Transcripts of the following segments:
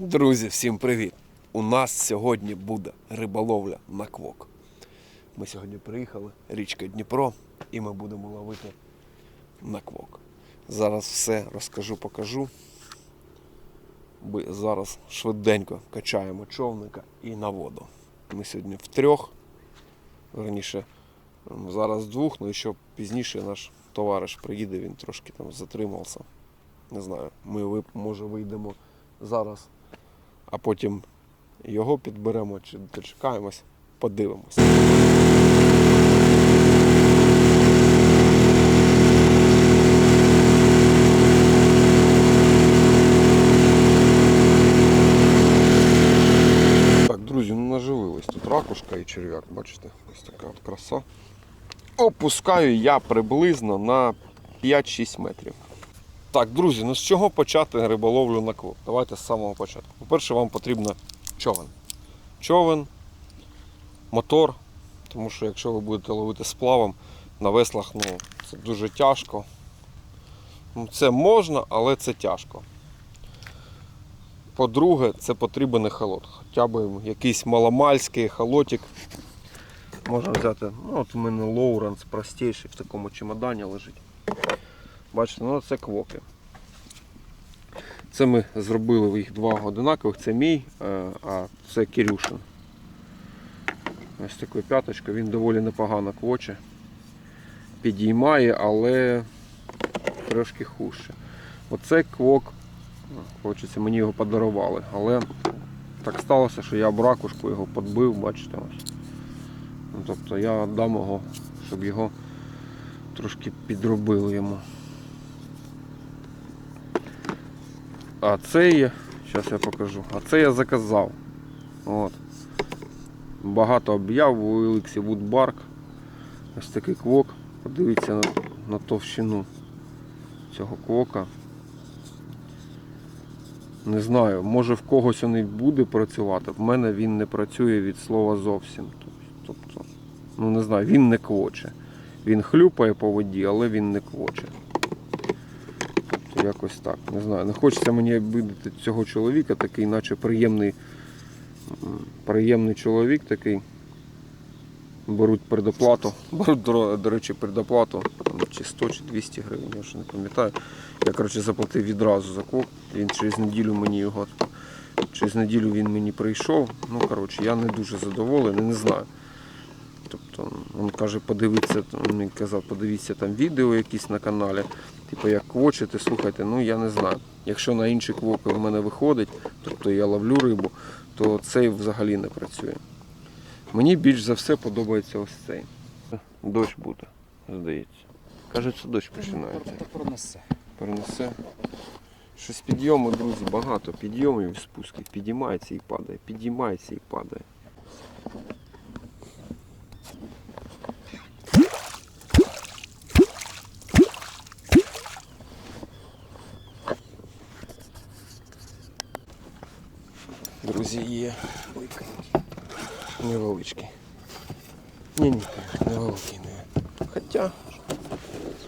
Друзі, всім привіт! У нас сьогодні буде риболовля на квок. Ми сьогодні приїхали, річка Дніпро, і ми будемо ловити на квок. Зараз все розкажу, покажу. Ми зараз швиденько качаємо човника і на воду. Ми сьогодні втрьох, верніше, м, зараз двох, ну і що пізніше наш товариш приїде, він трошки там затримався. Не знаю, ми може вийдемо зараз, а потім його підберемо чи дочекаємось, подивимось. Так, друзі, ну наживились. Тут ракушка і черв'як, бачите, ось така от краса. Опускаю я приблизно на 5-6 метрів. Так, друзі, ну з чого почати риболовлю на квок? Давайте з самого початку. По-перше, вам потрібно човен. Човен, мотор, тому що якщо ви будете ловити сплавом на веслах, ну, це дуже тяжко. Ну, Це можна, але це тяжко. По-друге, це потрібен ехолот. Хоча б якийсь маломальський ехолотик. Можна взяти, ну от у мене Лоуренс простіший в такому чемодані лежить. Бачите, ну це квоки. Це ми зробили їх два одинакових, це мій, е, а це Кирюшин. Ось такою п'яточкою, він доволі непогано квоче. Підіймає, але трошки хуже. Оце квок, хочеться, мені його подарували, але так сталося, що я об ракушку його подбив, бачите ось. Ну, тобто я дам його, щоб його трошки підробили йому. А це є, зараз я покажу. А це я заказав. От. Багато об'яв у Еликсі Woodbark. Ось такий квок. Подивіться на, на товщину цього квока. Не знаю, може в когось він і буде працювати. В мене він не працює від слова зовсім. Тобто, ну не знаю, він не квоче. Він хлюпає по воді, але він не квоче. Тобто якось так. Не знаю. Не хочеться мені обидати цього чоловіка, такий, наче приємний, приємний чоловік такий. Беруть предоплату. Беруть, до, речі, предоплату чи 100 чи 200 гривень, я вже не пам'ятаю. Я коротше, заплатив відразу за коп. Він через неділю мені його. Через неділю він мені прийшов. Ну, коротше, я не дуже задоволений, не знаю. Тобто, він каже, подивіться, він казав, подивіться там відео якісь на каналі. Типу, як квочити, слухайте, ну я не знаю. Якщо на інші квоки в мене виходить, тобто я ловлю рибу, то цей взагалі не працює. Мені більш за все подобається ось цей. Дощ буде, здається. Кажеться, дощ починається. Пронесе. Перенесе. Щось підйому, друзі, багато підйомів і спусків. Підіймається і падає, підіймається і падає. Друзі, є невеличкий. Ні, ні, невеликий не. Хоча,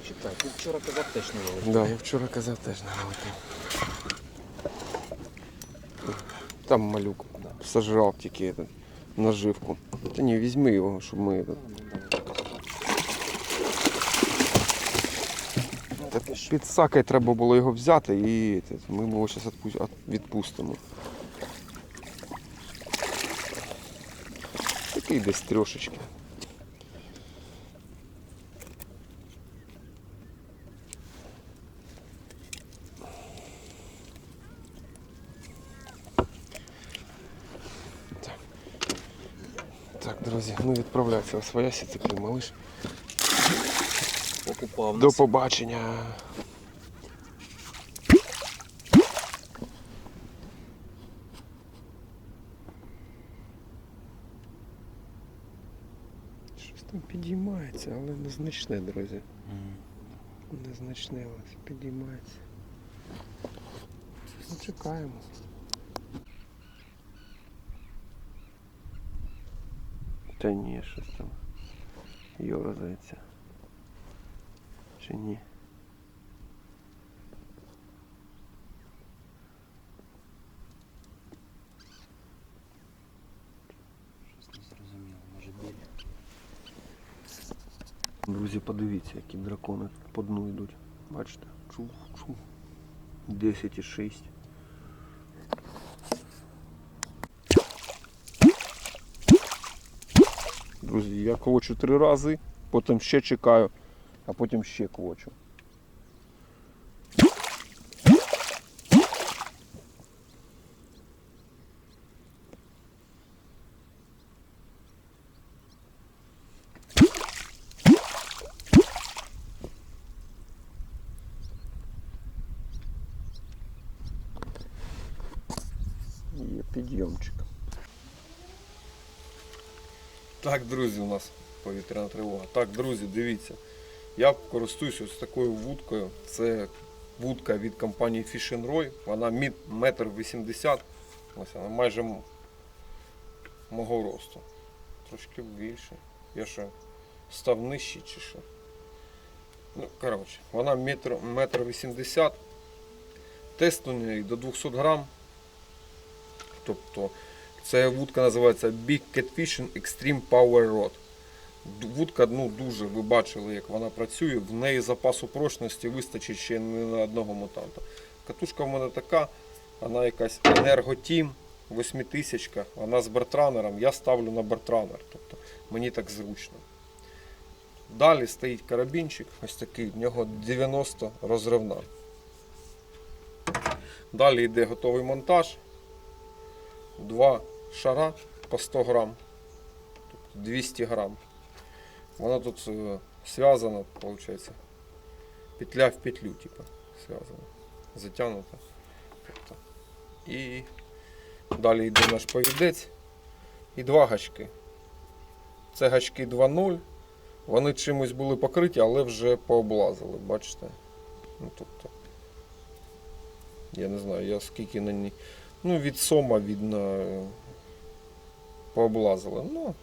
Чекай, ти вчора казав теж не великий. Да, я вчора казав теж невеликий. Там малюк сожрав тільки этот, наживку. Та ні, візьми його, щоб ми. Этот... Та під сакой треба було його взяти і этот, ми його зараз відпустимо. Такий десь трошечки. Так, друзі, ну відправляється у своясі такий малиш. Покупав До побачення. Щось там підіймається, але незначне, друзі. Незначне ось підіймається. Ну, чекаємо. Та ні, щось там йорзається. Чи ні? Друзі, подивіться, які дракони по дну йдуть. Бачите? Чух, чух. 10,6. Друзі, я квочу три рази, потім ще чекаю, а потім ще квочу. Підйомчик. Так, друзі, у нас повітряна тривога. Так, друзі, дивіться. Я користуюсь ось такою вудкою. Це вудка від компанії Fish and Roy. Вона метр вісімдесят. Ось вона майже мого росту. Трошки більше. Я що, став нижчий чи що? Ну, коротше, вона метр, метр вісімдесят. Неї до 200 грам. Тобто це вудка називається Big Catfishing Extreme Power Rod. Вудка ну, дуже, ви бачили, як вона працює. В неї запасу прочності вистачить ще не на одного мутанта. Катушка в мене така, вона якась енерготім, 8000 вона з бартранером. Я ставлю на бартранер. Тобто мені так зручно. Далі стоїть карабінчик, ось такий, в нього 90 розривна. Далі йде готовий монтаж. Два шара по 100 грам, тобто 200 грам. Вона тут е, зв'язана, виходить, петля в петлю, типу, зв'язана, затягнута. Тобто. І далі йде наш повідець і два гачки. Це гачки 2.0. Вони чимось були покриті, але вже пооблазили, бачите? Ну, тобто, я не знаю, я скільки на ній. Ну, від сома видно е, пооблазили. Ну,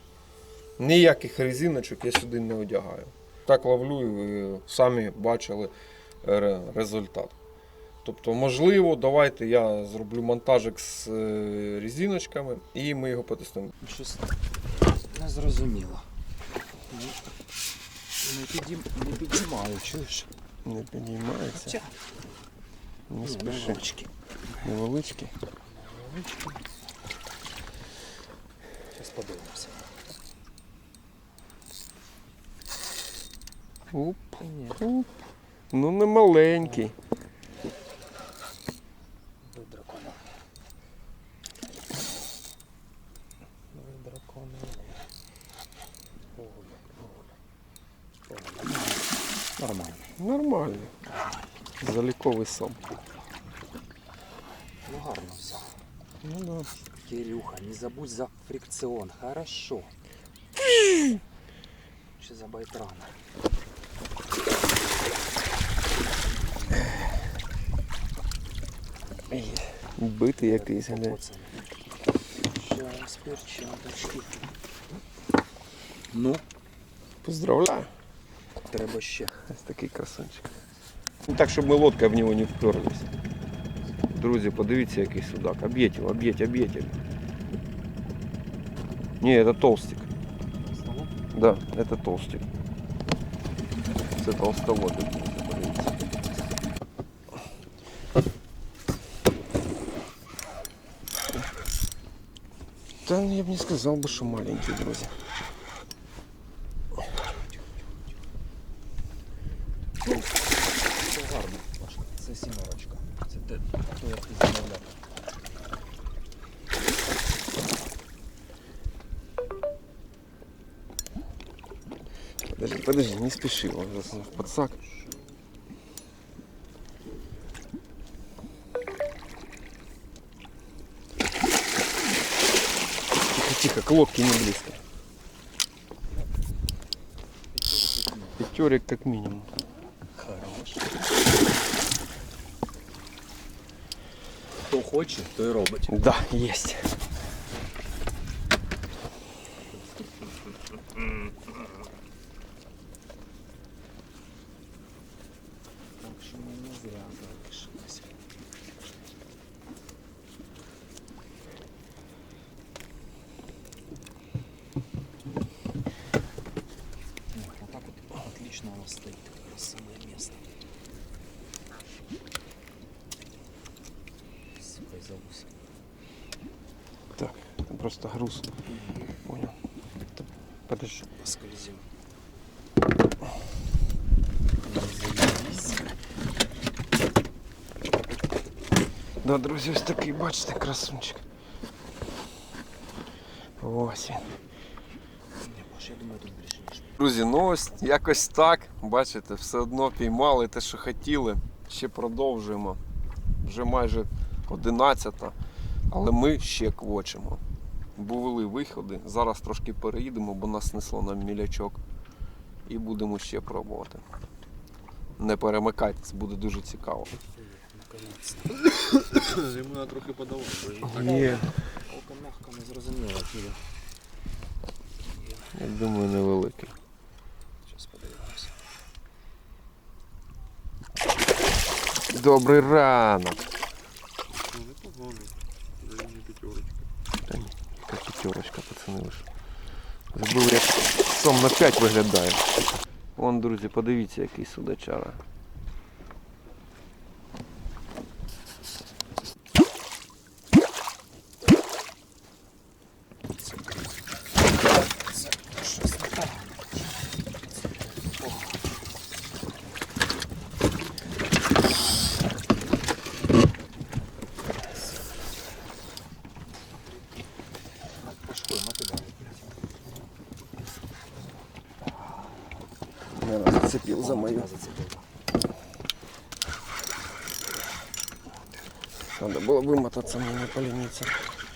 ніяких резиночок я сюди не одягаю. Так ловлю, і ви самі бачили результат. Тобто, можливо, давайте я зроблю монтажик з е, резиночками і ми його потестуємо. Щось не зрозуміло. Не, підім... не підіймаю, чуєш? Не підіймається. Не ні, спіши. невеличкі. Невеличкі. Зараз подивимося. Оп, оп. Ну не маленький. дракони. Оля, Оля. Оля. Нормально. Нормально. Заліковий сом. Ну гарно все. Ну да. Кирюха, не забудь за фрикцион. Хорошо. Ще за байтрана. Битий якийсь. Пацани. Щас, перчаточки. Ну, Поздравляю. треба ще. Ось такий красунчик. Ну так, щоб ми лодка в нього не вперлись. Друзі, подивіться, який судак. Об'єть його, об'єть, об'єть. його. Ні, це толстик. Да, це толстик. Це толстоводик. друзі, подивіться. Та ну, я б не сказав би, що маленький, друзі. Подожди, не спеши, он в подсак. Тихо, тихо, к лодке не близко. Пятерик как минимум. Хорош. Хто хоче, той робить. Да, есть. ціла залишилася. Так вот отлично она стоит, самое место. Так, просто груз. Понял. Подожди. Поскользил. Да, друзі, ось такий, бачите, красунчик. Ось він. Друзі, ну ось якось так. Бачите, все одно піймали те, що хотіли. Ще продовжуємо. Вже майже 11, але ми ще квочимо. Були виходи. Зараз трошки переїдемо, бо нас несло на мілячок. І будемо ще пробувати. Не перемикайтесь, буде дуже цікаво. Йому треба трохи подавати. Ні, Око мягко не зрозуміло, тіло. я думаю, невеликий. Зараз подивимося. Добрий ранок. ну, непоганий. Вже не п'ятерочка. Яка п'ятерочка, пацани ви ж. Забули, як сом на 5 виглядає. Вон, друзі, подивіться, який судачара. Наверное, зацепил за мою. Надо было вымотаться, мне не полениться.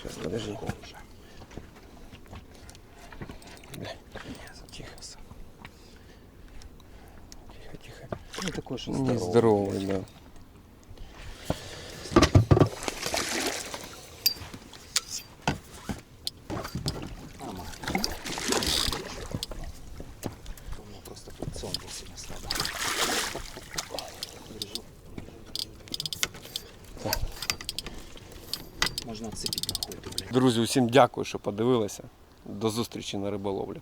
Сейчас, подожди. Тихо. Тихо. Ну такой же Не здоровый, да. Друзі, усім дякую, що подивилися. До зустрічі на риболовлі.